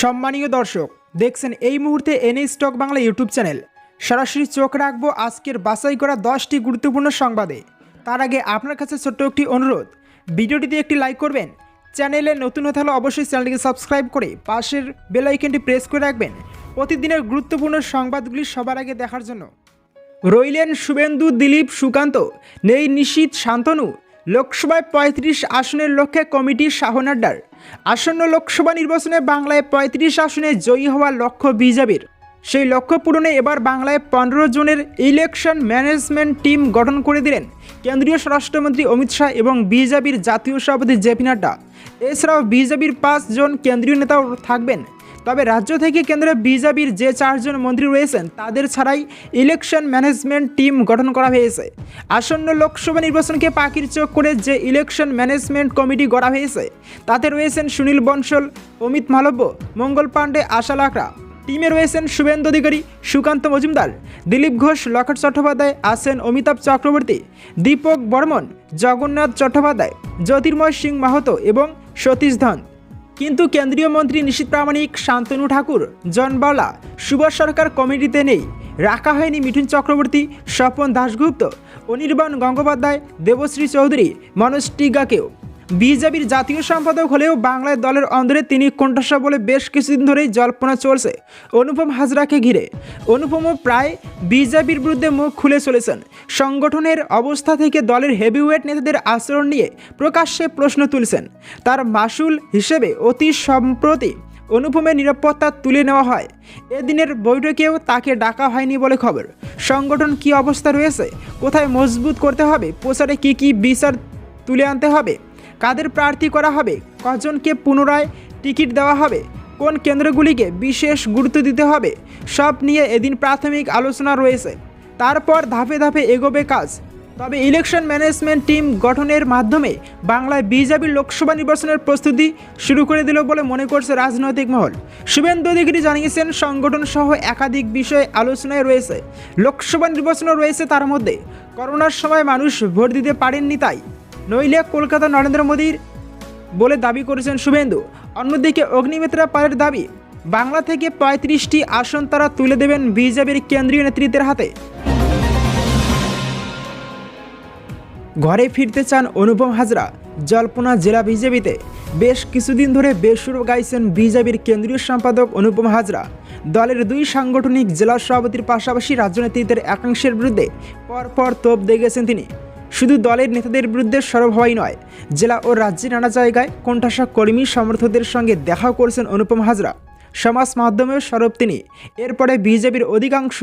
সম্মানীয় দর্শক, দেখছেন এই মুহূর্তে NA stock Bangla YouTube channel. সরাসরি চোখ রাখব আজকের বাছাই করা দশটি গুরুত্বপূর্ণ সংবাদে। তার আগে আপনার কাছে ছোট্ট একটি অনুরোধ, ভিডিওটিতে একটি লাইক করবেন, চ্যানেলে নতুন হতে হলে অবশ্যই চ্যানেলটিকে সাবস্ক্রাইব করে পাশের বেল আইকনটি প্রেস করে রাখবেন। প্রতিদিনের গুরুত্বপূর্ণ সংবাদগুলি সবার আগে দেখার জন্য। রইলেন শুভেন্দু, দিলীপ, সুকান্ত, নেই নিশীত, শান্তনু লোকসভায় পঁয়ত্রিশ আসনের লক্ষ্যে কমিটি শাহনাড্ডার। আসন্ন লোকসভা নির্বাচনে বাংলায় পঁয়ত্রিশ আসনে জয়ী হওয়ার লক্ষ্য বিজেপির। সেই লক্ষ্য পূরণে এবার বাংলায় পনেরো জনের ইলেকশন ম্যানেজমেন্ট টিম গঠন করে দিলেন কেন্দ্রীয় স্বরাষ্ট্রমন্ত্রী অমিত শাহ এবং বিজেপির জাতীয় সভাপতি জেপি নাড্ডা। এছাড়াও বিজেপির পাঁচজন কেন্দ্রীয় নেতাও থাকবেন। তবে রাজ্য থেকে কেন্দ্রে বিজেপির যে চারজন মন্ত্রী রয়েছেন, তাদের ছাড়াই ইলেকশন ম্যানেজমেন্ট টিম গঠন করা হয়েছে। আসন্ন লোকসভা নির্বাচনকে পাখির চোখ করে যে ইলেকশন ম্যানেজমেন্ট কমিটি গড়া হয়েছে, তাতে রয়েছেন সুনীল বনশল, অমিত মালব্য, মঙ্গল পাণ্ডে, আশা লাকড়া। টিমে রয়েছেন শুভেন্দু অধিকারী, সুকান্ত মজুমদার, দিলীপ ঘোষ লকেট চট্টোপাধ্যায় আছেন অমিতাভ চক্রবর্তী, দীপক বর্মন, জগন্নাথ চট্টোপাধ্যায়, জ্যোতির্ময় সিং মাহাতো এবং সতীশ ধন। কিন্তু কেন্দ্রীয় মন্ত্রী নিশীত প্রামাণিক, শান্তনু ঠাকুর, জন বালা সুভাষ সরকার কমিটিতে নেই। রাখা হয়নি মিঠুন চক্রবর্তী, স্বপন দাশগুপ্ত, অনির্বাণ গঙ্গোপাধ্যায়, দেবশ্রী চৌধুরী, মনোজ টিগাকেও। বিজেপির জাতীয় সম্পাদক হলেও বাংলায় দলের অন্দরে তিনি কণ্ঠস্বর বলে বেশ কিছুদিন ধরেই জল্পনা চলছে অনুপম হাজরাকে ঘিরে। অনুপমও প্রায় বিজেপির বিরুদ্ধে মুখ খুলে চলেছেন। সংগঠনের অবস্থা থেকে দলের হেভিওয়েট নেতাদের আচরণ নিয়ে প্রকাশ্যে প্রশ্ন তুলছেন। তার মাসুল হিসেবে অতি সম্প্রতি অনুপমের নিরাপত্তা তুলে নেওয়া হয়। এদিনের বৈঠকেও তাকে ডাকা হয়নি বলে খবর। সংগঠন কি অবস্থা রয়েছে? কোথায় মজবুত করতে হবে? প্রচারে কি কি বিচার তুলে আনতে হবে? কাদের প্রার্থী করা হবে? কজনকে পুনরায় টিকিট দেওয়া হবে? কোন কেন্দ্রগুলিকে বিশেষ গুরুত্ব দিতে হবে? সব নিয়ে এদিন প্রাথমিক আলোচনা রয়েছে। তারপর ধাপে ধাপে এগোবে কাজ। তবে ইলেকশন ম্যানেজমেন্ট টিম গঠনের মাধ্যমে বাংলায় বিজেপির লোকসভা নির্বাচনের প্রস্তুতি শুরু করে দিল বলে মনে করছে রাজনৈতিক মহল। শুভেন্দু অধিকারী জানিয়েছেন, সংগঠন সহ একাধিক বিষয় আলোচনায় রয়েছে। লোকসভা নির্বাচনও রয়েছে তার মধ্যে। করোনার সময় মানুষ ভোট দিতে পারেননি তাই। নইলে কলকাতা নরেন্দ্র মোদীর বলে দাবি করেছেন শুভেন্দু। অন্যদিকে অগ্নিমিত্রা পালের দাবি, বাংলা থেকে পঁয়ত্রিশটি আসন তারা তুলে দেবেন বিজেপির কেন্দ্রীয় নেতৃত্বের হাতে। ঘরে ফিরতে চান অনুপম হাজরা, জল্পনা জেলা বিজেপিতে। বেশ কিছুদিন ধরে বেসুর গাইছেন বিজেপির কেন্দ্রীয় সম্পাদক অনুপম হাজরা। দলের দুই সাংগঠনিক জেলা সভাপতির পাশাপাশি রাজ্য নেতৃত্বের একাংশের বিরুদ্ধে পরপর তোপ দেখেছেন তিনি। শুধু দলের নেতাদের বিরুদ্ধে সরব হওয়াই নয়, জেলা ও রাজ্যের নানা জায়গায় কোণঠাসা কর্মী সমর্থকদের সঙ্গে দেখা করেছেন অনুপম হাজরা। সমাজ মাধ্যমেও সরব তিনি। এরপরে বিজেপির অধিকাংশ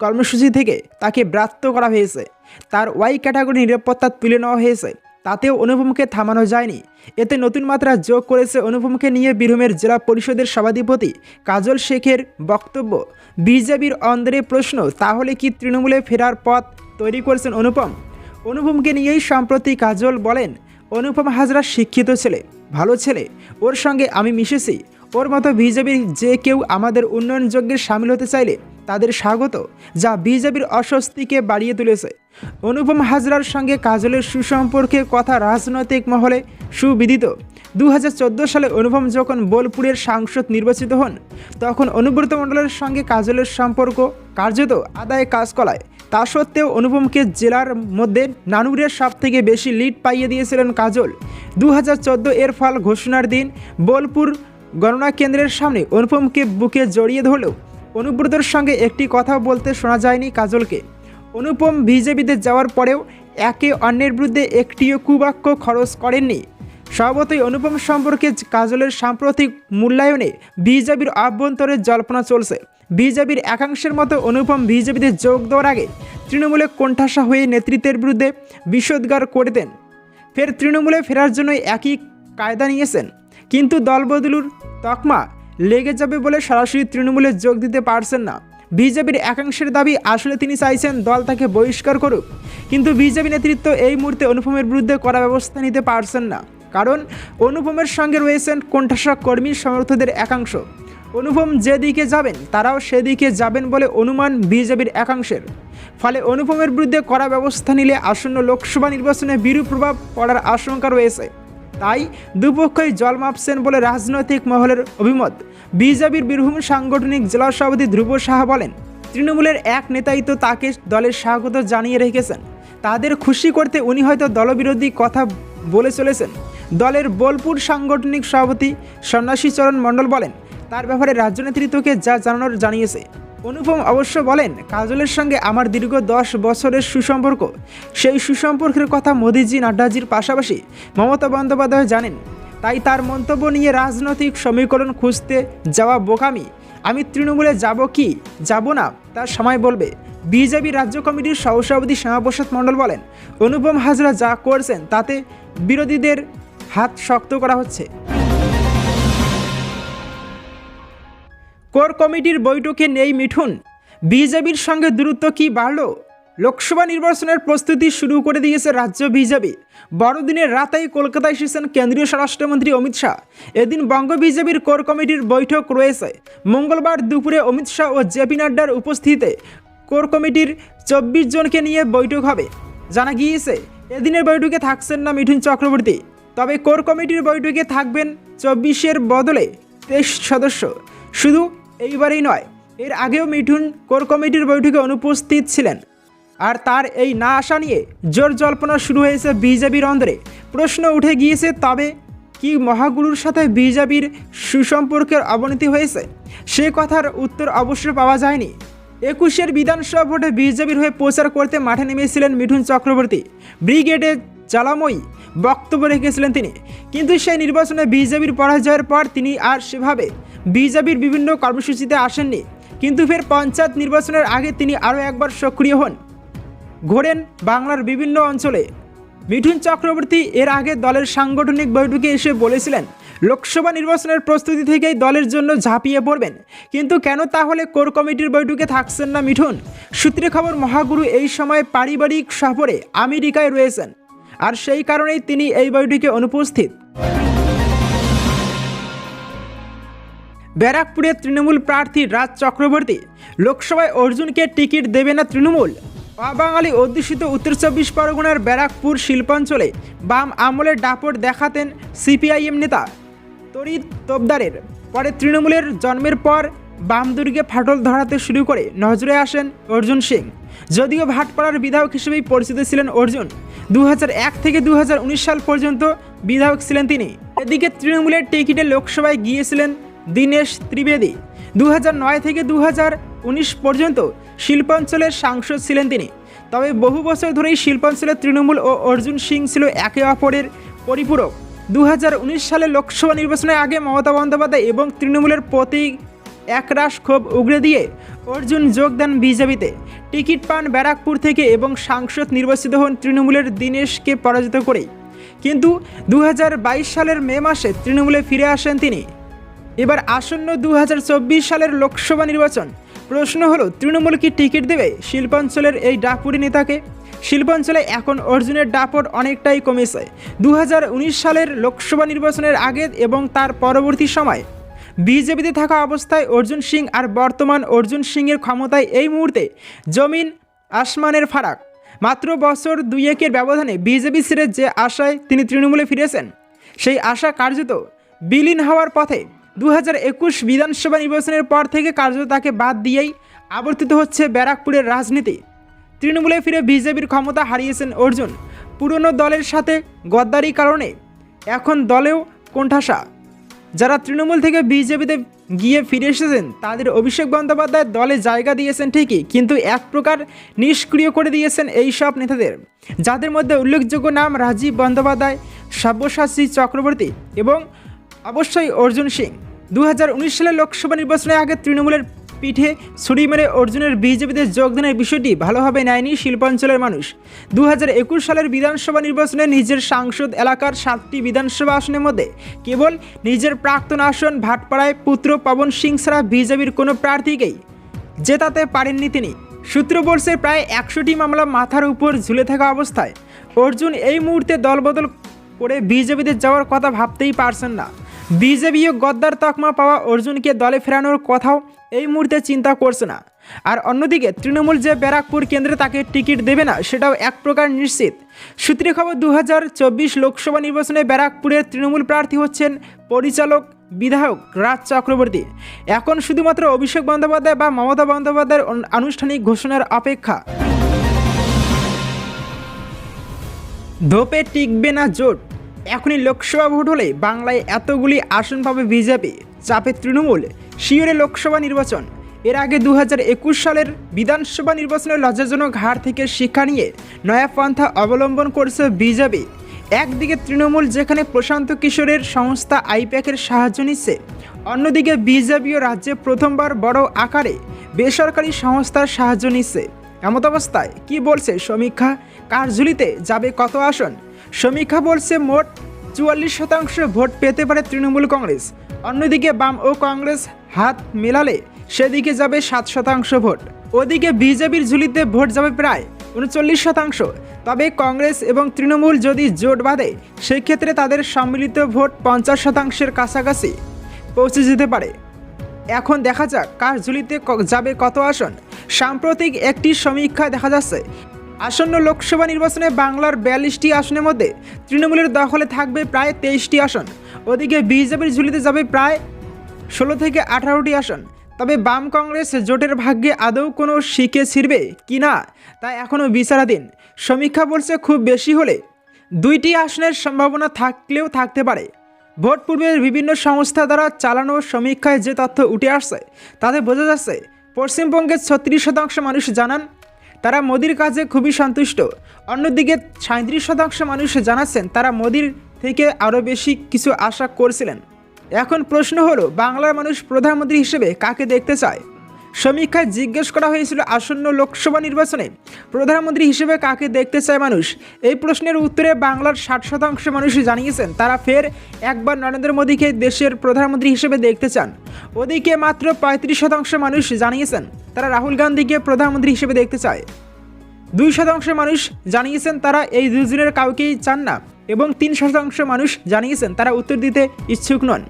কর্মসূচি থেকে তাকে ব্রাত্য করা হয়েছে। তার ওয়াই ক্যাটাগরি নিরাপত্তা তুলে নেওয়া হয়েছে। তাতেও অনুপমকে থামানো যায়নি। এতে নতুন মাত্রা যোগ করেছে অনুপমকে নিয়ে বীরভূমের জেলা পরিষদের সভাধিপতি কাজল শেখের বক্তব্য। বিজেপির অন্দরে প্রশ্ন, তাহলে কি তৃণমূলে ফেরার পথ তৈরি করেছেন অনুপম? অনুপমকে নিয়েই সম্প্রতি কাজল বলেন, অনুপম হাজরা শিক্ষিত ছেলে, ভালো ছেলে। ওর সঙ্গে আমি মিশেছি। ওর মতো বিজেপির যে কেউ আমাদের উন্নয়ন যজ্ঞে সামিল হতে চাইলে তাদের স্বাগত, যা বিজেপির অস্বস্তিকে বাড়িয়ে তুলেছে। অনুপম হাজরার সঙ্গে কাজলের সুসম্পর্কের কথা রাজনৈতিক মহলে সুবিদিত। দু হাজার চোদ্দ সালে অনুপম যখন বোলপুরের সাংসদ নির্বাচিত হন, তখন অনুব্রত মণ্ডলের সঙ্গে কাজলের সম্পর্ক কার্যত আদায় কাজ কলায় তা সত্ত্বেও অনুপমকে জেলার মধ্যে নানুরের সব থেকে বেশি লিড পাইয়ে দিয়েছিলেন কাজল। দু হাজার চোদ্দ এর ফল ঘোষণার দিন বোলপুর গণনা কেন্দ্রের সামনে অনুপমকে বুকে জড়িয়ে ধরলেও অনুব্রতর সঙ্গে একটি কথা বলতে শোনা যায়নি কাজলকে। অনুপম বিজেপিতে যাওয়ার পরেও একে অন্যের বিরুদ্ধে একটিও কুবাক্য খরচ করেননি। স্বভাবতই অনুপম সম্পর্কে কাজলের সাম্প্রতিক মূল্যায়নে বিজেপির আভ্যন্তরে জল্পনা চলছে। বিজেপির একাংশের মতো অনুপম বিজেপিতে যোগ দেওয়ার আগে তৃণমূলে কোণঠাসা হয়ে নেতৃত্বের বিরুদ্ধে বিষোদ্গার করতেন ফের তৃণমূলে ফেরার জন্য একই কায়দা নিয়েছেন। কিন্তু দলবদলুর তকমা লেগে যাবে বলে সরাসরি তৃণমূলে যোগ দিতে পারছেন না। বিজেপির একাংশের দাবি, আসলে তিনি চাইছেন দল তাকে বহিষ্কার করুক। কিন্তু বিজেপি নেতৃত্ব এই মুহূর্তে অনুপমের বিরুদ্ধে কড়া ব্যবস্থা নিতে পারছেন না। কারণ অনুপমের সঙ্গে রয়েছেন কোণঠাসা কর্মী সমর্থকদের একাংশ। অনুপম যেদিকে যাবেন, তারাও সেদিকে যাবেন বলে অনুমান বিজেপির একাংশের। ফলে অনুপমের বিরুদ্ধে কড়া ব্যবস্থা নিলে আসন্ন লোকসভা নির্বাচনে বিরূপ প্রভাব পড়ার আশঙ্কা রয়েছে। তাই দুপক্ষই জল মাপছেন বলে রাজনৈতিক মহলের অভিমত। বিজেপির বীরভূম সাংগঠনিক জেলা সভাপতি ধ্রুব সাহা বলেন, তৃণমূলের এক নেতাই তো তাকে দলের স্বাগত জানিয়ে রেখেছেন। তাদের খুশি করতে উনি হয়তো দলবিরোধী কথা বলে চলেছেন। দলের বোলপুর সাংগঠনিক সভাপতি সন্ন্যাসী চরণ মণ্ডল বলেন তার ব্যাপারে রাজ্য নেতৃত্বকে যা জানানোর জানিয়েছে। অনুপম অবশ্য বলেন, কাজলের সঙ্গে আমার দীর্ঘ দশ বছরের সুসম্পর্ক। সেই সুসম্পর্কের কথা মোদিজি নাড্ডাজির পাশাপাশি মমতা বন্দ্যোপাধ্যায় জানেন। তাই তার মন্তব্য নিয়ে রাজনৈতিক সমীকরণ খুঁজতে যাওয়া বোকামি। আমি তৃণমূলে যাব কি, যাব না, তার সময় বলবে। বিজেপি রাজ্য কমিটির সহসভাপতি শ্যামাপ্রসাদ মণ্ডল বলেন, অনুপম হাজরা যা করছেন তাতে বিরোধীদের হাত শক্ত করা হচ্ছে। কোর কমিটির বৈঠকে নেই মিঠুন। বিজেপির সঙ্গে দূরত্ব কি বাড়ল? লোকসভা নির্বাচনের প্রস্তুতি শুরু করে দিয়েছে রাজ্য বিজেপি। বড়দিনের রাতেই কলকাতায় এসেছেন কেন্দ্রীয় স্বরাষ্ট্রমন্ত্রী অমিত শাহ। এদিন বঙ্গ বিজেপির কোর কমিটির বৈঠক রয়েছে। মঙ্গলবার দুপুরে অমিত শাহ ও জেপি নাড্ডার উপস্থিতিতে কোর কমিটির চব্বিশ জনকে নিয়ে বৈঠক হবে। জানা গিয়েছে, এদিনের বৈঠকে থাকছেন না মিঠুন চক্রবর্তী। তবে কোর কমিটির বৈঠকে থাকবেন চব্বিশের বদলে তেইশ সদস্য। শুধু এইবারেই নয়, এর আগেও মিঠুন কোর কমিটির বৈঠকে অনুপস্থিত ছিলেন। আর তার এই না আসা নিয়ে জোর জল্পনা শুরু হয়েছে বিজেপির অন্দরে। প্রশ্ন উঠে গিয়েছে, তবে কি মহাগুরুর সাথে বিজেপির সুসম্পর্কের অবনতি হয়েছে? সে কথার উত্তর অবশ্য পাওয়া যায়নি। একুশের বিধানসভা ভোটে বিজেপির হয়ে প্রচার করতে মাঠে নেমেছিলেন মিঠুন চক্রবর্তী। ব্রিগেডে জ্বালাময়ী বক্তব্য রেখেছিলেন তিনি। কিন্তু সেই নির্বাচনে বিজেপির পরাজয়ের পর তিনি আর সেভাবে বিজেপির বিভিন্ন কর্মসূচিতে আসেননি। কিন্তু ফের পঞ্চায়েত নির্বাচনের আগে তিনি আরও একবার সক্রিয় হন। ঘোরেন বাংলার বিভিন্ন অঞ্চলে। মিঠুন চক্রবর্তী এর আগে দলের সাংগঠনিক বৈঠকে এসে বলেছিলেন, লোকসভা নির্বাচনের প্রস্তুতি থেকেই দলের জন্য ঝাঁপিয়ে পড়বেন। কিন্তু কেন তাহলে কোর কমিটির বৈঠকে থাকছেন না মিঠুন? সূত্রে খবর, মহাগুরু এই সময় পারিবারিক সফরে আমেরিকায় রয়েছেন। আর সেই কারণেই তিনি এই বইটিকে অনুপস্থিত। ব্যারাকপুরের তৃণমূল প্রার্থী রাজ চক্রবর্তী লোকসভায় অর্জুনকে টিকিট দেবে না তৃণমূল। অবাঙালি অধ্যুষিত উত্তর চব্বিশ পরগনার ব্যারাকপুর শিল্পাঞ্চলে বাম আমলের দাপট দেখাতেন সিপিআইএম নেতা তরিত তোপদারের। পরে তৃণমূলের জন্মের পর বাম দুর্গে ফাটল ধরাতে শুরু করে নজরে আসেন অর্জুন সিং। যদিও ভাটপাড়ার বিধায়ক হিসেবেই পরিচিত ছিলেন অর্জুন। দু হাজার এক থেকে দু হাজার উনিশ সাল পর্যন্ত বিধায়ক ছিলেন তিনি। এদিকে তৃণমূলের টিকিটে লোকসভায় গিয়েছিলেন দীনেশ ত্রিবেদী। দু হাজার নয় থেকে দু হাজার উনিশ পর্যন্ত শিল্পাঞ্চলের সাংসদ ছিলেন তিনি। তবে বহু বছর ধরেই শিল্পাঞ্চলের তৃণমূল ও অর্জুন সিং ছিল একে অপরের পরিপূরক। দু সালে লোকসভা নির্বাচনের আগে মমতা বন্দ্যোপাধ্যায় এবং তৃণমূলের প্রতি একরাশ ক্ষোভ উগড়ে দিয়ে অর্জুন যোগ দেন বিজেপিতে। টিকিট পান ব্যারাকপুর থেকে এবং সাংসদ নির্বাচিত হন তৃণমূলের দীনেশকে পরাজিত করেই। কিন্তু দু হাজার বাইশ সালের মে মাসে তৃণমূলে ফিরে আসেন তিনি। এবার আসন্ন দু হাজার চব্বিশ সালের লোকসভা নির্বাচন। প্রশ্ন হলো, তৃণমূল কি টিকিট দেবে শিল্পাঞ্চলের এই ডাপুরি নেতাকে? শিল্পাঞ্চলে এখন অর্জুনের ডাপট অনেকটাই কমেছে। দু হাজার উনিশ সালের লোকসভা নির্বাচনের আগে এবং তার পরবর্তী সময় বিজেপিতে থাকা অবস্থায় অর্জুন সিং আর বর্তমান অর্জুন সিংয়ের ক্ষমতায় এই মুহূর্তে জমিন আসমানের ফারাক। মাত্র বছর দুয়েকের ব্যবধানে বিজেপি ছেড়ে যে আশায় তিনি তৃণমূলে ফিরেছেন, সেই আশা কার্যত বিলীন হওয়ার পথে দু বিধানসভা নির্বাচনের পর থেকে কার্যত তাকে বাদ দিয়েই আবর্তিত হচ্ছে ব্যারাকপুরের রাজনীতি। তৃণমূলে ফিরে বিজেপির ক্ষমতা হারিয়েছেন অর্জুন। পুরনো দলের সাথে গদ্দারি কারণে এখন দলেও কোণঠাসা। যারা তৃণমূল থেকে বিজেপিতে গিয়ে ফিরে এসেছেন, তাদের অভিষেক বন্দ্যোপাধ্যায় দলে জায়গা দিয়েছেন ঠিকই, কিন্তু এক প্রকার নিষ্ক্রিয় করে দিয়েছেন এই সব নেতাদের, যাদের মধ্যে উল্লেখযোগ্য নাম রাজীব বন্দ্যোপাধ্যায়, সব্যসাচী চক্রবর্তী এবং অবশ্যই অর্জুন সিং। দু সালে লোকসভা নির্বাচনের আগে তৃণমূলের পিঠে ছুরি মেরে অর্জুনের বিজেপিতে যোগদানের বিষয়টি ভালোভাবে নেয়নি শিল্পাঞ্চলের মানুষ। দু হাজার একুশ সালের বিধানসভা নির্বাচনে নিজের সাংসদ এলাকার সাতটি বিধানসভা আসনের মধ্যে কেবল নিজের প্রাক্তন আসন ভাটপাড়ায় পুত্র পবন সিং ছাড়া বিজেপির কোনো প্রার্থীকেই জেতাতে পারেননি তিনি। সূত্র বলছে প্রায় একশোটি মামলা মাথার উপর ঝুলে থাকা অবস্থায়। অর্জুন এই মুহূর্তে দলবদল করে বিজেপিতে যাওয়ার কথা ভাবতেই পারছেন না। বিজেপিও গদ্দার তকমা পাওয়া অর্জুনকে দলে ফেরানোর কথাও এই মুহূর্তে চিন্তা করছে না। আর অন্যদিকে, তৃণমূল যে ব্যারাকপুর কেন্দ্রে তাকে টিকিট দেবে না, সেটাও এক প্রকার নিশ্চিত। সূত্রে খবর দু হাজার চব্বিশ লোকসভা নির্বাচনে ব্যারাকপুরের তৃণমূল প্রার্থী হচ্ছেন পরিচালক, বিধায়ক রাজ চক্রবর্তী। এখন শুধুমাত্র অভিষেক বন্দ্যোপাধ্যায় বা মমতা বন্দ্যোপাধ্যায়ের আনুষ্ঠানিক ঘোষণার অপেক্ষা। ধোপে টিকবে না জোট। এখনই লোকসভা ভোট হলে বাংলায় এতগুলি আসন পাবে বিজেপি, চাপে তৃণমূল শিওরে লোকসভা নির্বাচন। এর আগে দু হাজার একুশ সালের বিধানসভা নির্বাচনের লজ্জাজনক হার থেকে শিক্ষা নিয়ে নয়া পন্থা অবলম্বন করছে বিজেপি। একদিকে তৃণমূল যেখানে প্রশান্ত কিশোরের সংস্থা আইপ্যাকের সাহায্য নিচ্ছে, অন্যদিকে বিজেপিও রাজ্যে প্রথমবার বড় আকারে বেসরকারি সংস্থার সাহায্য নিচ্ছে। এমত অবস্থায় কি বলছে সমীক্ষা? কার ঝুলিতে যাবে কত আসন? সমীক্ষা বলছে মোট চুয়াল্লিশ শতাংশ ভোট পেতে পারে তৃণমূল কংগ্রেস। অন্যদিকে বাম ও কংগ্রেস হাত মেলালে সেদিকে যাবে সাত শতাংশ ভোট। ওদিকে বিজেপির ঝুলিতে ভোট যাবে প্রায় উনচল্লিশ শতাংশ। তবে কংগ্রেস এবং তৃণমূল যদি জোট বাঁধে, সেক্ষেত্রে তাদের সম্মিলিত ভোট পঞ্চাশ শতাংশের কাছাকাছি পৌঁছে যেতে পারে। এখন দেখা যাক কার ঝুলিতে যাবে কত আসন। সাম্প্রতিক একটি সমীক্ষায় দেখা যাচ্ছে আসন্ন লোকসভা নির্বাচনে বাংলার বিয়াল্লিশটি আসনের মধ্যে তৃণমূলের দখলে থাকবে প্রায় তেইশটি আসন। ওদিকে বিজেপির ঝুলিতে যাবে প্রায় ষোলো থেকে আঠারোটি আসন। তবে বাম কংগ্রেস জোটের ভাগ্যে আদৌ কোনো শিখে ছিড়বে কি না, তা এখনও বিচারাধীন। সমীক্ষা বলছে খুব বেশি হলে দুইটি আসনের সম্ভাবনা থাকলেও থাকতে পারে। ভোট পূর্বের বিভিন্ন সংস্থা দ্বারা চালানো সমীক্ষায় যে তথ্য উঠে আসছে, তাতে বোঝা যাচ্ছে পশ্চিমবঙ্গের ছত্রিশ শতাংশ মানুষ জানান তারা মোদির কাজে খুবই সন্তুষ্ট। অন্যদিকে সাঁত্রিশ শতাংশ মানুষ জানাচ্ছেন তারা মোদির থেকে আরও বেশি কিছু আশা করছিলেন। এখন প্রশ্ন হলো, বাংলার মানুষ প্রধানমন্ত্রী হিসেবে কাকে দেখতে চায়? সমীক্ষায় জিজ্ঞেস করা হয়েছিল আসন্ন লোকসভা নির্বাচনে। প্রধানমন্ত্রী হিসেবে কাকে দেখতে চায় মানুষ? এই প্রশ্নের উত্তরে বাংলার ষাট শতাংশ মানুষ জানিয়েছেন, তারা ফের একবার নরেন্দ্র মোদীকে দেশের প্রধানমন্ত্রী হিসেবে দেখতে চান। ওদিকে মাত্র পঁয়ত্রিশ শতাংশ মানুষ জানিয়েছেন, তারা রাহুল গান্ধীকে প্রধানমন্ত্রী হিসেবে দেখতে চায়। দুই শতাংশ মানুষ জানিয়েছেন, তারা এই দুজনের কাউকেই চান না এবং তিন শতাংশ মানুষ জানিয়েছেন, তারা উত্তর দিতে ইচ্ছুক নন।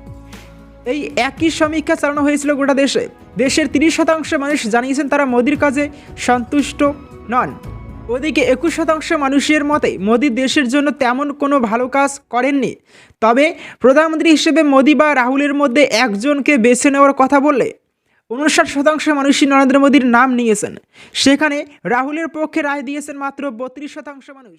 এই একই সমীক্ষা চালানো হয়েছিল গোটা দেশে। দেশের তিরিশ শতাংশ মানুষ জানিয়েছেন তারা মোদির কাজে সন্তুষ্ট নন। ওদিকে একুশ শতাংশ মানুষের মতে মোদি দেশের জন্য তেমন কোনো ভালো কাজ করেননি। তবে প্রধানমন্ত্রী হিসেবে মোদি বা রাহুলের মধ্যে একজনকে বেছে নেওয়ার কথা বললে উনষাট শতাংশ মানুষই নরেন্দ্র মোদীর নাম নিয়েছেন। সেখানে রাহুলের পক্ষে রায় দিয়েছেন মাত্র বত্রিশ শতাংশ মানুষ।